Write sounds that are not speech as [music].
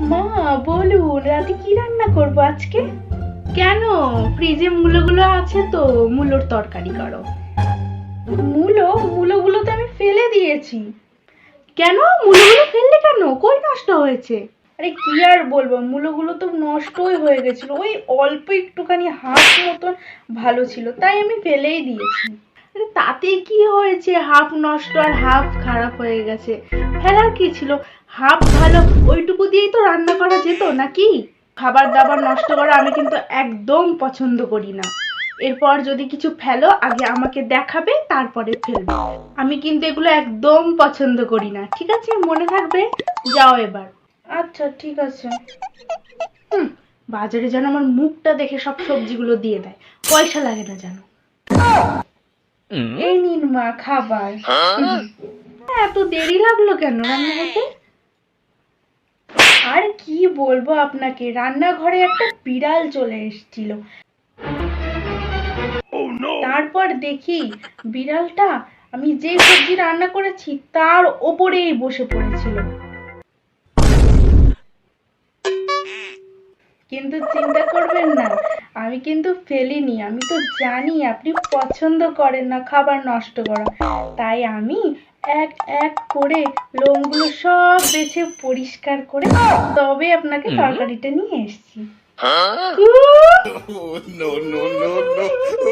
মা বলুন রাতে কি রান্না করব আজকে? কেন? ফ্রিজে মূলোগুলো আছে তো মূলোর তরকারি করো। মূলো? মূলোগুলো তো আমি ফেলে দিয়েছি। কেন? মূলোগুলো ফেললে কেন? কই নষ্ট হয়েছে? আরে কি আর বলব? মূলোগুলো তো নষ্টই হয়ে গেছিল। ওই অল্প একটুখানি হাফ মতন ভালো ছিল তাই আমি ফেলেই দিয়েছি। তাতে কি হয়েছে? হাফ নষ্ট আর হাফ খারাপ হয়ে গেছে। ফেলার কি ছিল? হাফ ভালো ওইটুকু দিয়েই তো রান্না করা যেত নাকি? খাবার দাবার নষ্ট করা আমি কিন্তু একদম পছন্দ করি না। এরপর যদি কিছু ফেলো আগে আমাকে দেখাবে তারপরে ফেলবে। আমি কিন্তু এগুলো একদম পছন্দ করি না ঠিক আছে? মনে থাকবে? যাও এবার। আচ্ছা ঠিক আছে। হুম বাজারে যেন আমার মুখটা দেখে সব সবজিগুলো দিয়ে দেয়। পয়সা লাগে না যেন। এই নিন মা খাবার। হুম। এত দেরি লাগল কেন রান্না হতে আর কি বলব আপনাকে রান্নাঘরে একটা বিড়াল চলে এসেছিল। তারপর দেখি বিড়ালটা আমি যে সবজি রান্না করেছি তার ওপরেই বসে পড়েছিল। কিন্তু চিন্তা করবেন না আমি কিন্তু ফেলিনি আমি তো জানি আপনি পছন্দ করেন না খাবার নষ্ট করা। তাই আমি এক এক করে লোমগুলো সব বেছে পরিষ্কার করে তবে আপনাকে তরকারিটা নিয়ে এসেছি। [laughs]